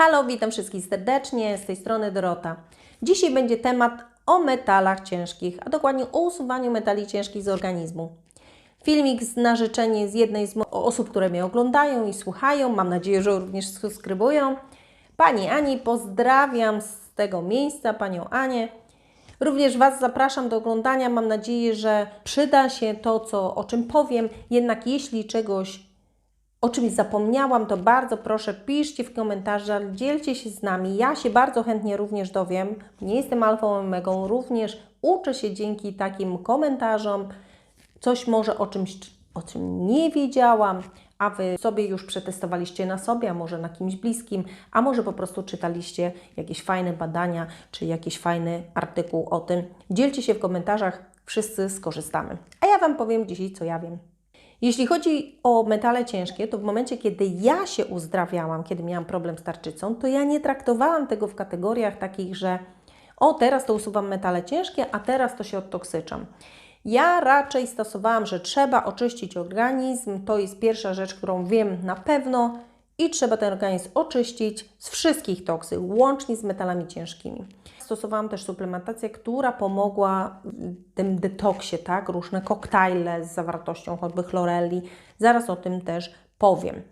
Halo, witam wszystkich serdecznie, z tej strony Dorota. Dzisiaj będzie temat o metalach ciężkich, a dokładnie o usuwaniu metali ciężkich z organizmu. Filmik na życzenie z jednej z osób, które mnie oglądają i słuchają, mam nadzieję, że również subskrybują. Pani Ani, pozdrawiam z tego miejsca Panią Anię. Również Was zapraszam do oglądania. Mam nadzieję, że przyda się to, co, o czym powiem. Jednak jeśli czegoś o czymś zapomniałam, to bardzo proszę piszcie w komentarzach, dzielcie się z nami. Ja się bardzo chętnie również dowiem. Nie jestem alfą omegą, również uczę się dzięki takim komentarzom. Coś może o czymś, o czym nie wiedziałam, a Wy sobie już przetestowaliście na sobie, a może na kimś bliskim, a może po prostu czytaliście jakieś fajne badania, czy jakiś fajny artykuł o tym. Dzielcie się w komentarzach, wszyscy skorzystamy. A ja Wam powiem dzisiaj, co ja wiem. Jeśli chodzi o metale ciężkie, to w momencie, kiedy ja się uzdrawiałam, kiedy miałam problem z tarczycą, to ja nie traktowałam tego w kategoriach takich, że o, teraz to usuwam metale ciężkie, a teraz to się odtoksyczam. Ja raczej stosowałam, że trzeba oczyścić organizm, to jest pierwsza rzecz, którą wiem na pewno i trzeba ten organizm oczyścić z wszystkich toksy, łącznie z metalami ciężkimi. Stosowałam też suplementację, która pomogła w tym detoksie, tak? Różne koktajle z zawartością choćby chloreli. Zaraz o tym też powiem.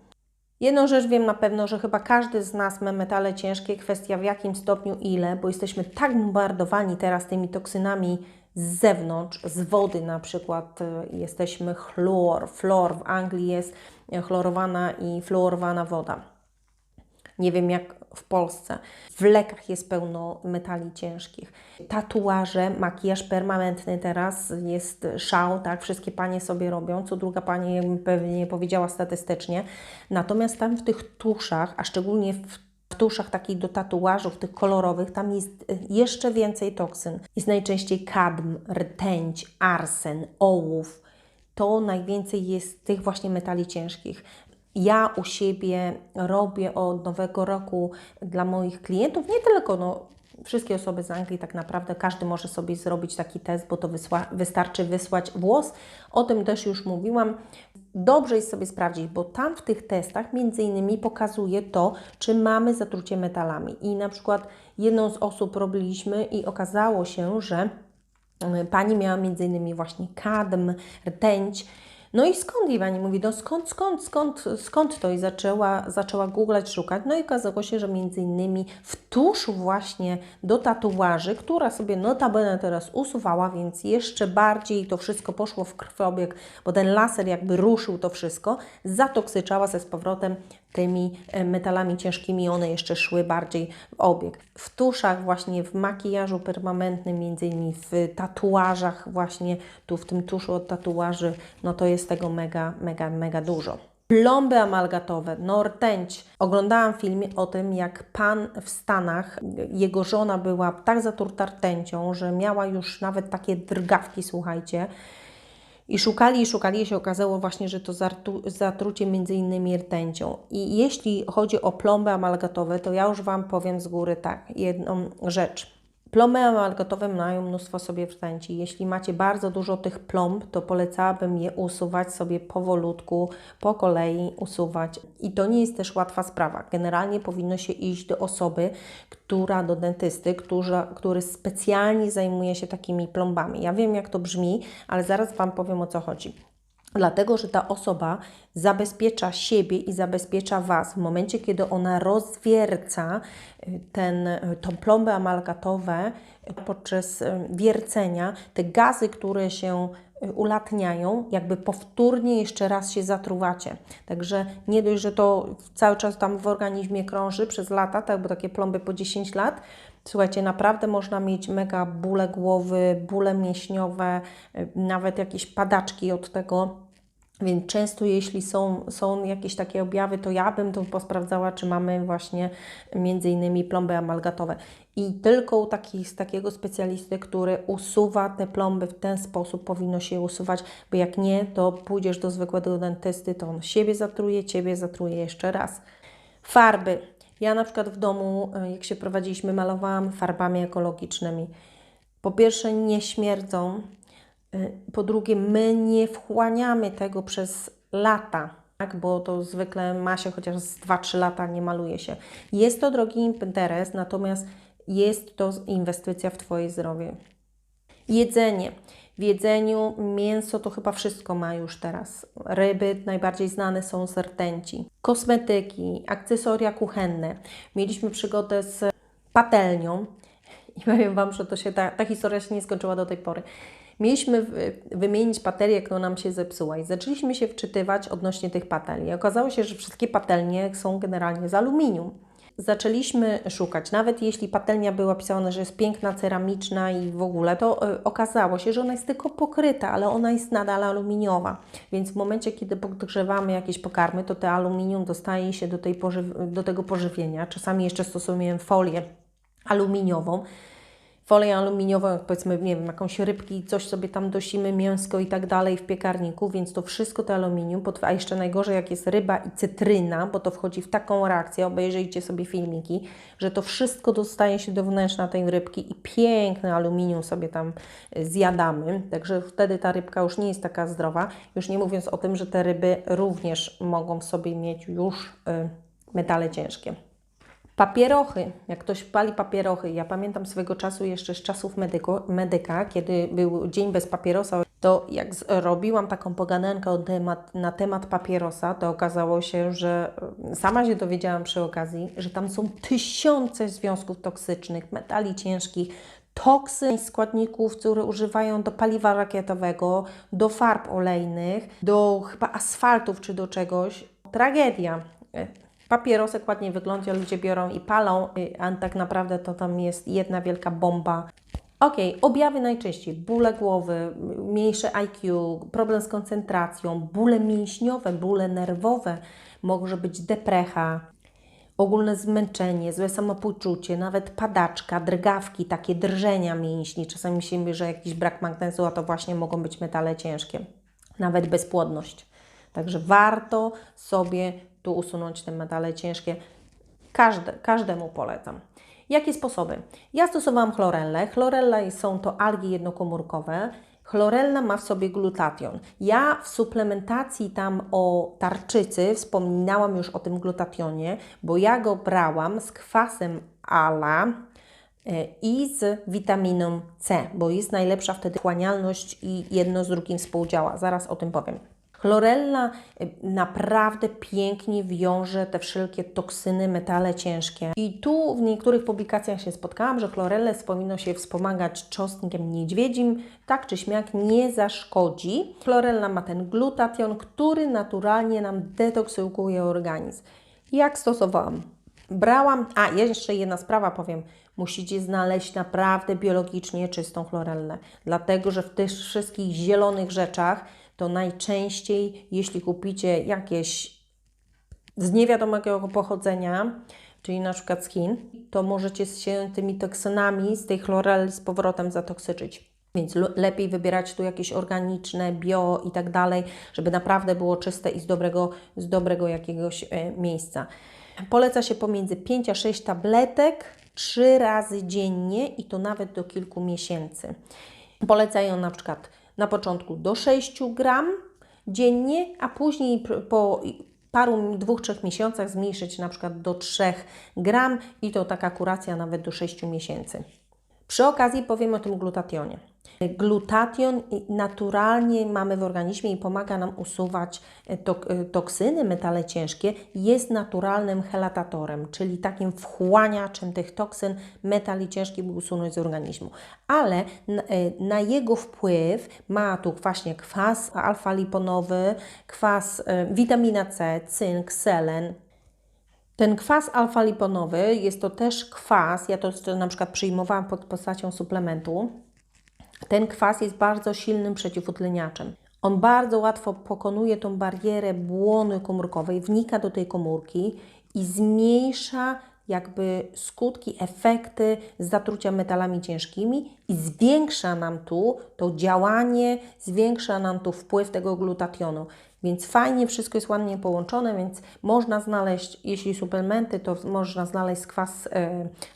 Jedną rzecz wiem na pewno, że chyba każdy z nas ma metale ciężkie, kwestia w jakim stopniu ile, bo jesteśmy tak bombardowani teraz tymi toksynami z zewnątrz, z wody na przykład, y, jesteśmy chlor, flor, w Anglii jest chlorowana i fluorowana woda. Nie wiem jak w Polsce. W lekach jest pełno metali ciężkich. Tatuaże, makijaż permanentny teraz jest szał, tak? Wszystkie panie sobie robią, co druga pani pewnie powiedziała statystycznie. Natomiast tam w tych tuszach, a szczególnie w tuszach takich do tatuażów, tych kolorowych, tam jest jeszcze więcej toksyn. Jest najczęściej kadm, rtęć, arsen, ołów. To najwięcej jest tych właśnie metali ciężkich. Ja u siebie robię od nowego roku dla moich klientów, nie tylko no, wszystkie osoby z Anglii, tak naprawdę każdy może sobie zrobić taki test, bo to wysła, wystarczy wysłać włos. O tym też już mówiłam. Dobrze jest sobie sprawdzić, bo tam w tych testach między innymi pokazuje to, czy mamy zatrucie metalami. I na przykład jedną z osób robiliśmy i okazało się, że pani miała innymi właśnie kadm, rtęć. No i skąd i pani mówi, no skąd, skąd, skąd, skąd to? I zaczęła, zaczęła googlać, szukać. No i okazało się, że między innymi w tuszu właśnie do tatuaży, która sobie notabene teraz usuwała, więc jeszcze bardziej to wszystko poszło w krwobieg, bo ten laser jakby ruszył to wszystko, zatoksyczała ze z powrotem tymi e, metalami ciężkimi, one jeszcze szły bardziej w obieg. W tuszach, właśnie w makijażu permanentnym, między innymi w tatuażach, właśnie tu w tym tuszu od tatuaży, no to jest tego mega, mega, mega dużo. Plomby amalgatowe, no rtęć. Oglądałam film o tym, jak pan w Stanach, jego żona była tak zatruta rtęcią, że miała już nawet takie drgawki, słuchajcie. I szukali i szukali, i się okazało właśnie, że to zatrucie między innymi rtęcią. I jeśli chodzi o plomby amalgatowe, to ja już Wam powiem z góry tak, jedną rzecz. Plomby amalgatowe mają mnóstwo sobie rtęci. Jeśli macie bardzo dużo tych plomb, to polecałabym je usuwać sobie powolutku, po kolei usuwać. I to nie jest też łatwa sprawa. Generalnie powinno się iść do osoby, która do dentysty, która, który specjalnie zajmuje się takimi plombami. Ja wiem, jak to brzmi, ale zaraz Wam powiem o co chodzi. Dlatego, że ta osoba zabezpiecza siebie i zabezpiecza Was w momencie, kiedy ona rozwierca y, ten, y, tą plombę amalgatowe y, podczas wiercenia, te gazy, które się ulatniają, jakby powtórnie jeszcze raz się zatruwacie. Także nie dość, że to cały czas tam w organizmie krąży przez lata, tak, bo takie plomby po 10 lat, Słuchajcie, naprawdę można mieć mega bóle głowy, bóle mięśniowe, y, nawet jakieś padaczki od tego. Więc często, jeśli są, są jakieś takie objawy, to ja bym to posprawdzała, czy mamy właśnie między innymi plomby amalgatowe. I tylko u taki, z takiego specjalisty, który usuwa te plomby w ten sposób, powinno się je usuwać, bo jak nie, to pójdziesz do zwykłego dentysty, to on siebie zatruje, ciebie zatruje jeszcze raz. Farby. Ja na przykład w domu, y, jak się prowadziliśmy, malowałam farbami ekologicznymi. Po pierwsze, nie śmierdzą. Y, Po drugie, my nie wchłaniamy tego przez lata. tak, bo to zwykle ma się chociaż z 2-3 lata, nie maluje się. Jest to drogi interes, natomiast jest to inwestycja w Twoje zdrowie. Jedzenie. W jedzeniu mięso to chyba wszystko ma już teraz. Ryby najbardziej znane są z rtęci. Kosmetyki, akcesoria kuchenne. Mieliśmy przygodę z patelnią i powiem Wam, że to się ta, ta historia się nie skończyła do tej pory. Mieliśmy wymienić patelnię, jak nam się zepsuła i zaczęliśmy się wczytywać odnośnie tych patelni. Okazało się, że wszystkie patelnie są generalnie z aluminium zaczęliśmy szukać, nawet jeśli patelnia była pisana, że jest piękna, ceramiczna i w ogóle, to y, okazało się, że ona jest tylko pokryta, ale ona jest nadal aluminiowa. Więc w momencie, kiedy podgrzewamy jakieś pokarmy, to te aluminium dostaje się do, tej do tego pożywienia. Czasami jeszcze stosujemy folię aluminiową folię aluminiową, jak powiedzmy, nie wiem, jakąś rybki, coś sobie tam dosimy, mięsko i tak dalej w piekarniku, więc to wszystko to aluminium, a jeszcze najgorzej jak jest ryba i cytryna, bo to wchodzi w taką reakcję, obejrzyjcie sobie filmiki, że to wszystko dostaje się do wnętrza tej rybki i piękne aluminium sobie tam y, zjadamy, także wtedy ta rybka już nie jest taka zdrowa, już nie mówiąc o tym, że te ryby również mogą w sobie mieć już y, metale ciężkie. Papierochy, jak ktoś pali papierochy, ja pamiętam swego czasu jeszcze z czasów medyko, medyka, kiedy był dzień bez papierosa, to jak robiłam taką pogadankę temat, na temat papierosa, to okazało się, że e, sama się dowiedziałam przy okazji, że tam są tysiące związków toksycznych, metali ciężkich, toksyn składników, które używają do paliwa rakietowego, do farb olejnych, do chyba asfaltów czy do czegoś. Tragedia papierosek ładnie wygląda, ludzie biorą i palą, y, a tak naprawdę to tam jest jedna wielka bomba. Ok, objawy najczęściej bóle głowy, mniejsze IQ, problem z koncentracją, bóle mięśniowe, bóle nerwowe, może być deprecha, ogólne zmęczenie, złe samopoczucie, nawet padaczka, drgawki, takie drżenia mięśni. Czasami myślimy, że jakiś brak magnezu, a to właśnie mogą być metale ciężkie, nawet bezpłodność. Także warto sobie tu usunąć te metale ciężkie. Każde, każdemu polecam. Jakie sposoby? Ja stosowałam chlorellę. Chlorella są to algi jednokomórkowe. Chlorella ma w sobie glutation. Ja w suplementacji tam o tarczycy wspominałam już o tym glutationie, bo ja go brałam z kwasem ALA e, i z witaminą C, bo jest najlepsza wtedy chłanialność i jedno z drugim współdziała. Zaraz o tym powiem. Chlorella y, naprawdę pięknie wiąże te wszelkie toksyny, metale ciężkie. I tu w niektórych publikacjach się spotkałam, że chlorellę powinno się wspomagać czosnkiem niedźwiedzim, tak czy śmiak nie zaszkodzi. Chlorella ma ten glutation, który naturalnie nam detoksykuje organizm. Jak stosowałam? Brałam, a jeszcze jedna sprawa powiem, musicie znaleźć naprawdę biologicznie czystą chlorellę, dlatego że w tych wszystkich zielonych rzeczach to najczęściej, jeśli kupicie jakieś z niewiadomego pochodzenia, czyli na przykład z Chin, to możecie się tymi toksynami z tej chloreli z powrotem zatoksyczyć. Więc lepiej wybierać tu jakieś organiczne, bio i tak dalej, żeby naprawdę było czyste i z dobrego, z dobrego jakiegoś e, miejsca. Poleca się pomiędzy 5 a 6 tabletek 3 razy dziennie i to nawet do kilku miesięcy. Polecają na przykład na początku do 6 gram dziennie, a później po paru, dwóch, trzech miesiącach zmniejszyć na przykład do 3 gram i to taka kuracja nawet do 6 miesięcy. Przy okazji powiem o tym glutationie. Glutation naturalnie mamy w organizmie i pomaga nam usuwać e, e, toksyny, metale ciężkie. Jest naturalnym helatatorem, czyli takim wchłaniaczem tych toksyn, metali ciężkich, by usunąć z organizmu. Ale na, e, na jego wpływ ma tu właśnie kwas alfa-liponowy, kwas witamina C, cynk, selen, ten kwas alfa-liponowy jest to też kwas, ja to na przykład przyjmowałam pod postacią suplementu. Ten kwas jest bardzo silnym przeciwutleniaczem. On bardzo łatwo pokonuje tą barierę błony komórkowej, wnika do tej komórki i zmniejsza jakby skutki, efekty zatrucia metalami ciężkimi i zwiększa nam tu to działanie, zwiększa nam tu wpływ tego glutationu. Więc fajnie, wszystko jest ładnie połączone, więc można znaleźć, jeśli suplementy, to można znaleźć kwas y,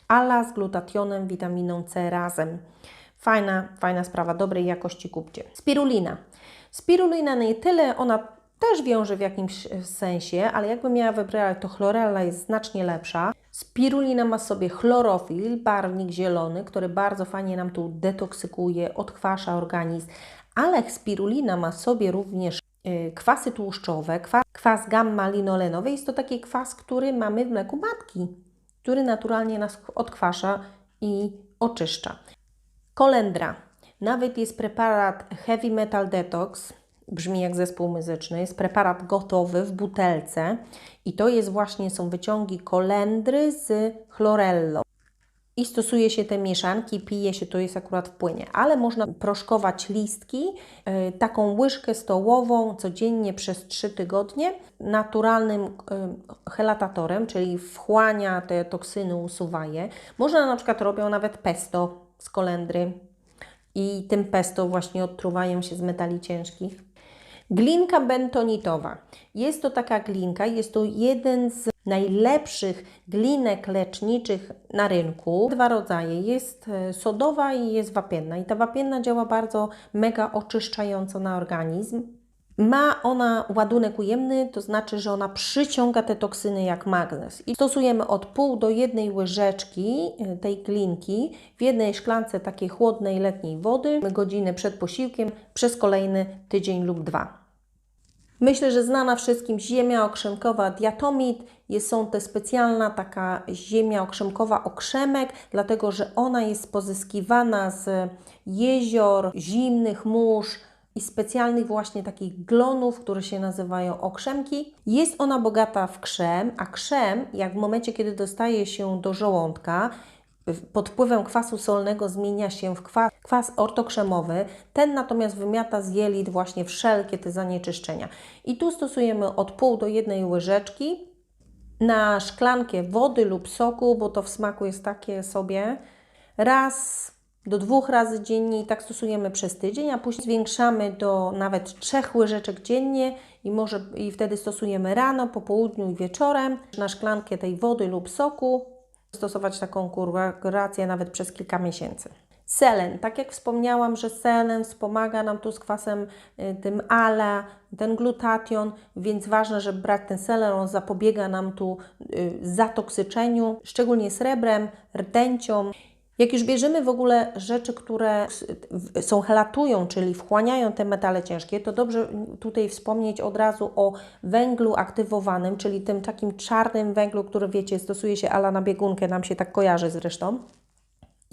ALA z glutationem, witaminą C razem. Fajna, fajna sprawa, dobrej jakości kupcie. Spirulina. Spirulina nie tyle, ona też wiąże w jakimś e, sensie, ale jakbym miała wybrać, to chlorella jest znacznie lepsza. Spirulina ma sobie chlorofil, barwnik zielony, który bardzo fajnie nam tu detoksykuje, odkwasza organizm, ale spirulina ma sobie również y, kwasy tłuszczowe, kwas, kwas gamma-linolenowy. Jest to taki kwas, który mamy w mleku matki, który naturalnie nas odkwasza i oczyszcza. Kolendra. Nawet jest preparat Heavy Metal Detox, brzmi jak zespół muzyczny, jest preparat gotowy w butelce i to jest właśnie, są wyciągi kolendry z chlorellą. I stosuje się te mieszanki, pije się, to jest akurat w płynie, ale można proszkować listki, yy, taką łyżkę stołową codziennie przez 3 tygodnie, naturalnym yy, helatatorem, czyli wchłania te toksyny, usuwa je. Można na przykład robią nawet pesto z kolendry i tym pesto właśnie odtruwają się z metali ciężkich. Glinka bentonitowa. Jest to taka glinka, jest to jeden z najlepszych glinek leczniczych na rynku. Dwa rodzaje. Jest e, sodowa i jest wapienna. I ta wapienna działa bardzo mega oczyszczająco na organizm. Ma ona ładunek ujemny, to znaczy, że ona przyciąga te toksyny jak magnes. I stosujemy od pół do jednej łyżeczki e, tej glinki w jednej szklance takiej chłodnej letniej wody, godziny przed posiłkiem, przez kolejny tydzień lub dwa. Myślę, że znana wszystkim ziemia okrzemkowa diatomit. Jest, są te specjalna taka ziemia okrzemkowa okrzemek, dlatego że ona jest pozyskiwana z jezior, zimnych mórz, i specjalnych właśnie takich glonów, które się nazywają okrzemki. Jest ona bogata w krzem, a krzem, jak w momencie, kiedy dostaje się do żołądka, pod wpływem kwasu solnego zmienia się w kwas, kwas ortokrzemowy, ten natomiast wymiata z jelit właśnie wszelkie te zanieczyszczenia. I tu stosujemy od pół do jednej łyżeczki na szklankę wody lub soku, bo to w smaku jest takie sobie, raz do dwóch razy dziennie i tak stosujemy przez tydzień, a później zwiększamy do nawet trzech łyżeczek dziennie i, może, i wtedy stosujemy rano, po południu i wieczorem na szklankę tej wody lub soku stosować taką kurację nawet przez kilka miesięcy. Selen, tak jak wspomniałam, że selen wspomaga nam tu z kwasem y, tym ALA, ten glutation, więc ważne, żeby brać ten selen, on zapobiega nam tu y, zatoksyczeniu, szczególnie srebrem, rtęcią. Jak już bierzemy w ogóle rzeczy, które są helatują, czyli wchłaniają te metale ciężkie, to dobrze tutaj wspomnieć od razu o węglu aktywowanym, czyli tym takim czarnym węglu, który wiecie, stosuje się ala na biegunkę, nam się tak kojarzy zresztą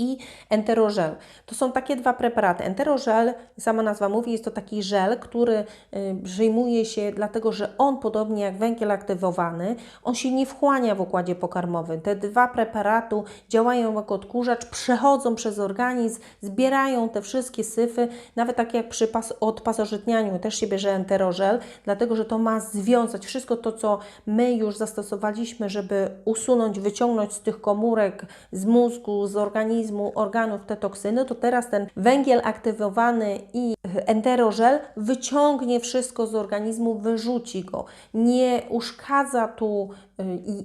i enterożel. To są takie dwa preparaty. Enterożel, sama nazwa mówi, jest to taki żel, który y, przyjmuje się dlatego, że on podobnie jak węgiel aktywowany, on się nie wchłania w układzie pokarmowym. Te dwa preparaty działają jako odkurzacz, przechodzą przez organizm, zbierają te wszystkie syfy, nawet tak jak przy pas odpasożytnianiu też się bierze enterożel, dlatego, że to ma związać wszystko to, co my już zastosowaliśmy, żeby usunąć, wyciągnąć z tych komórek, z mózgu, z organizmu, organów te toksyny, to teraz ten węgiel aktywowany i enterożel wyciągnie wszystko z organizmu, wyrzuci go. Nie uszkadza tu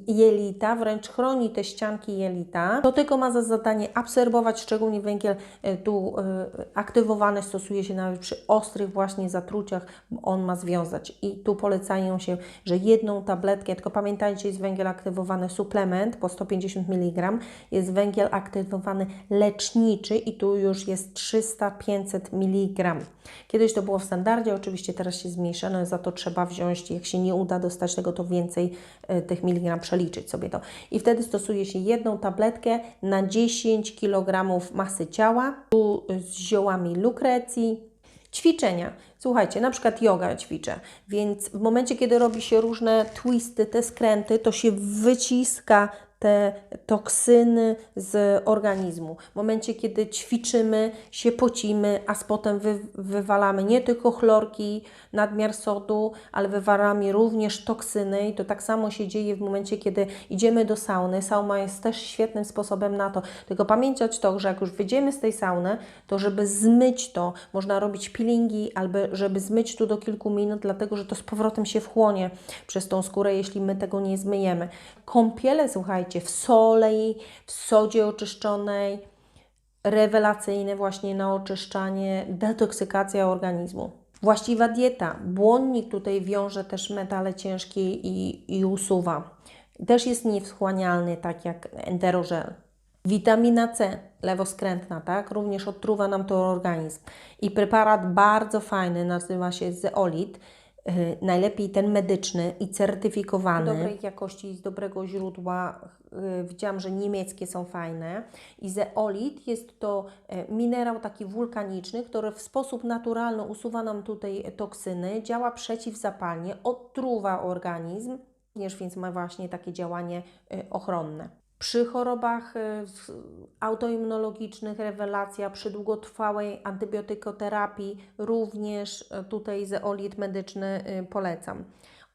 jelita, wręcz chroni te ścianki jelita. To tylko ma za zadanie absorbować, szczególnie węgiel y, tu y, aktywowany stosuje się nawet przy ostrych właśnie zatruciach, on ma związać. I tu polecają się, że jedną tabletkę, tylko pamiętajcie, jest węgiel aktywowany suplement po 150 mg, jest węgiel aktywowany leczniczy i tu już jest 300-500 mg. Kiedyś to było w standardzie, oczywiście teraz się zmniejsza, no za to trzeba wziąć, jak się nie uda dostać tego, to więcej y, tych miligram przeliczyć sobie to. I wtedy stosuje się jedną tabletkę na 10 kg masy ciała, tu z ziołami lukrecji, Ćwiczenia. Słuchajcie, na przykład yoga ćwiczę, więc w momencie, kiedy robi się różne twisty, te skręty, to się wyciska te toksyny z organizmu. W momencie, kiedy ćwiczymy, się pocimy, a potem wy, wywalamy nie tylko chlorki, nadmiar sodu, ale wywalamy również toksyny i to tak samo się dzieje w momencie, kiedy idziemy do sauny. Sauna jest też świetnym sposobem na to. Tylko pamiętać to, że jak już wyjdziemy z tej sauny, to żeby zmyć to, można robić peelingi albo żeby zmyć tu do kilku minut, dlatego że to z powrotem się wchłonie przez tą skórę, jeśli my tego nie zmyjemy. Kąpiele, słuchajcie, w soli, w sodzie oczyszczonej, rewelacyjne właśnie na oczyszczanie, detoksykacja organizmu. Właściwa dieta. Błonnik tutaj wiąże też metale ciężkie i, i usuwa. Też jest niewchłanialny, tak jak enterożel. Witamina C, lewoskrętna, tak? Również odtruwa nam to organizm. I preparat bardzo fajny, nazywa się Zeolit. Yy, najlepiej ten medyczny i certyfikowany. Dobrej jakości, z dobrego źródła. Yy, widziałam, że niemieckie są fajne. I zeolit jest to e, minerał taki wulkaniczny, który w sposób naturalny usuwa nam tutaj toksyny, działa przeciwzapalnie, odtruwa organizm, więc ma właśnie takie działanie ochronne. Przy chorobach w- autoimmunologicznych rewelacja, przy długotrwałej antybiotykoterapii również e, tutaj zeolit medyczny e, polecam.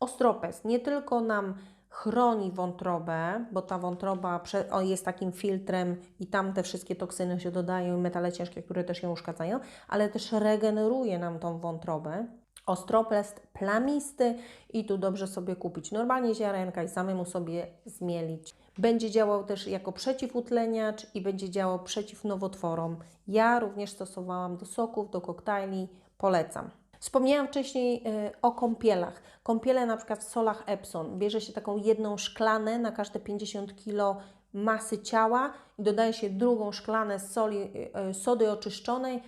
Ostropes nie tylko nam chroni wątrobę, bo ta wątroba jest takim filtrem i tam te wszystkie toksyny się dodają i metale ciężkie, które też ją uszkadzają, ale też regeneruje nam tą wątrobę. Ostroplest plamisty i tu dobrze sobie kupić normalnie ziarenka i samemu sobie zmielić. Będzie działał też jako przeciwutleniacz i będzie działał przeciw nowotworom. Ja również stosowałam do soków, do koktajli, polecam. Wspomniałam wcześniej y, o kąpielach. Kąpiele na przykład w solach Epsom. Bierze się taką jedną szklanę na każde 50 kg masy ciała i dodaje się drugą szklanę soli, y, y, sody oczyszczonej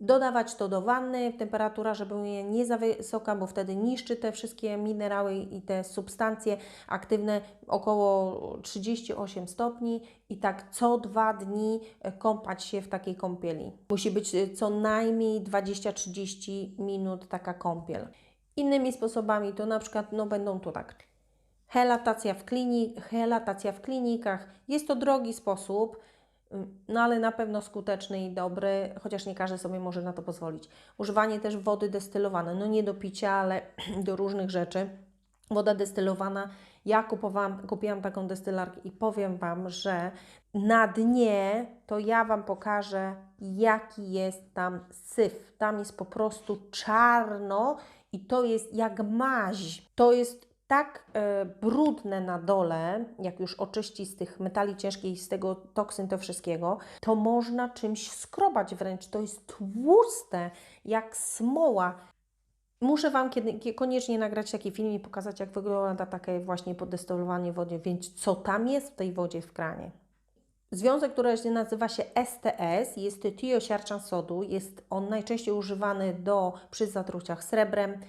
Dodawać to do wanny, temperatura, żeby nie za wysoka, bo wtedy niszczy te wszystkie minerały i te substancje aktywne około 38 stopni i tak co dwa dni e, kąpać się w takiej kąpieli. Musi być e, co najmniej 20-30 minut taka kąpiel. Innymi sposobami to na przykład no, będą to tak. Helatacja w, klinik, helatacja w klinikach. Jest to drogi sposób, no ale na pewno skuteczny i dobry, chociaż nie każdy sobie może na to pozwolić. Używanie też wody destylowanej, no nie do picia, ale do różnych rzeczy. Woda destylowana, ja kupowałam, kupiłam taką destylarkę i powiem Wam, że na dnie to ja Wam pokażę, jaki jest tam syf. Tam jest po prostu czarno i to jest jak maź. To jest tak e, brudne na dole, jak już oczyści z tych metali ciężkich z tego toksyn to wszystkiego, to można czymś skrobać wręcz. To jest tłuste, jak smoła. Muszę Wam kiedy, kie- koniecznie nagrać taki film i pokazać, jak wygląda takie właśnie podestylowanie wody, więc co tam jest w tej wodzie w kranie. Związek, który nazywa się STS, jest tiosiarczan sodu. Jest on najczęściej używany do, przy zatruciach srebrem.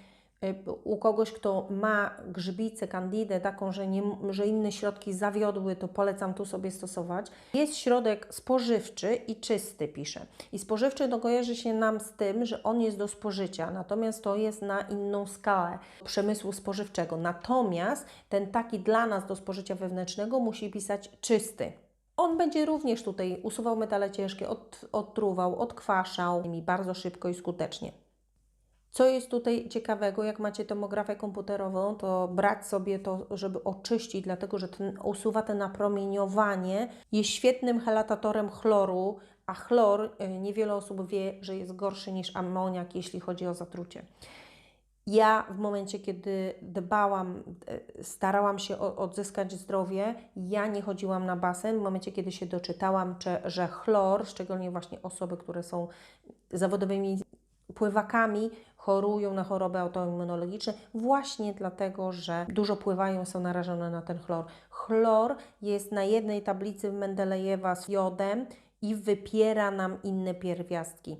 Y, U kogoś, kto ma grzybicę, kandidę, taką, że, nie, że inne środki zawiodły, to polecam tu sobie stosować. Jest środek spożywczy i czysty, pisze. I spożywczy to kojarzy się nam z tym, że on jest do spożycia, natomiast to jest na inną skalę przemysłu spożywczego. Natomiast ten taki dla nas do spożycia wewnętrznego musi pisać czysty. On będzie również tutaj usuwał metale ciężkie, od, odtruwał, odkwaszał nimi bardzo szybko i skutecznie. Co jest tutaj ciekawego, jak macie tomografię komputerową, to brać sobie to, żeby oczyścić, dlatego że ten, usuwa to napromieniowanie. Jest świetnym helatatorem chloru, a chlor, y, niewiele osób wie, że jest gorszy niż amoniak, jeśli chodzi o zatrucie. Ja w momencie, kiedy dbałam, e, starałam się odzyskać zdrowie, ja nie chodziłam na basen. W momencie, kiedy się doczytałam, czy, że chlor, szczególnie właśnie osoby, które są zawodowymi pływakami, chorują na choroby autoimmunologiczne właśnie dlatego, że dużo pływają, są narażone na ten chlor. Chlor jest na jednej tablicy Mendelejewa z jodem i wypiera nam inne pierwiastki.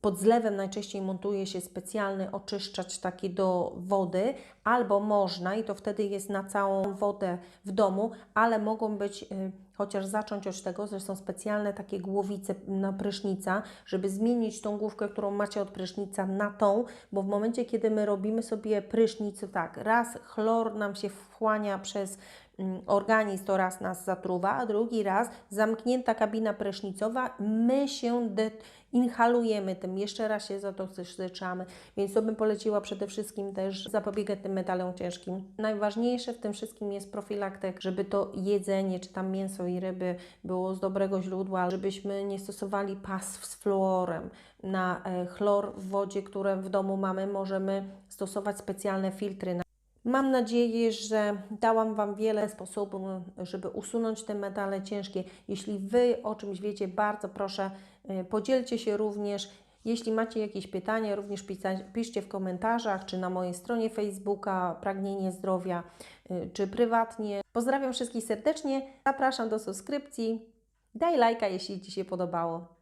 Pod zlewem najczęściej montuje się specjalny oczyszczacz taki do wody, albo można, i to wtedy jest na całą wodę w domu, ale mogą być, y, chociaż zacząć od tego, że są specjalne takie głowice na prysznica, żeby zmienić tą główkę, którą macie od prysznica na tą, bo w momencie, kiedy my robimy sobie prysznic, tak, raz chlor nam się wchłania przez mm, organizm, to raz nas zatruwa, a drugi raz zamknięta kabina prysznicowa, my się inhalujemy tym, jeszcze raz się zatoksyczamy, więc to bym poleciła przede wszystkim też zapobiegać tym metalom ciężkim. Najważniejsze w tym wszystkim jest profilaktyk, żeby to jedzenie, czy tam mięso i ryby było z dobrego źródła, żebyśmy nie stosowali pasw z fluorem. Na e, chlor w wodzie, które w domu mamy, możemy stosować specjalne filtry. Mam nadzieję, że dałam Wam wiele sposobów, żeby usunąć te metale ciężkie. Jeśli Wy o czymś wiecie, bardzo proszę, podzielcie się również. Jeśli macie jakieś pytania, również piszcie w komentarzach, czy na mojej stronie Facebooka Pragnienie Zdrowia, y, czy prywatnie. Pozdrawiam wszystkich serdecznie, zapraszam do subskrypcji. Daj lajka, jeśli Ci się podobało.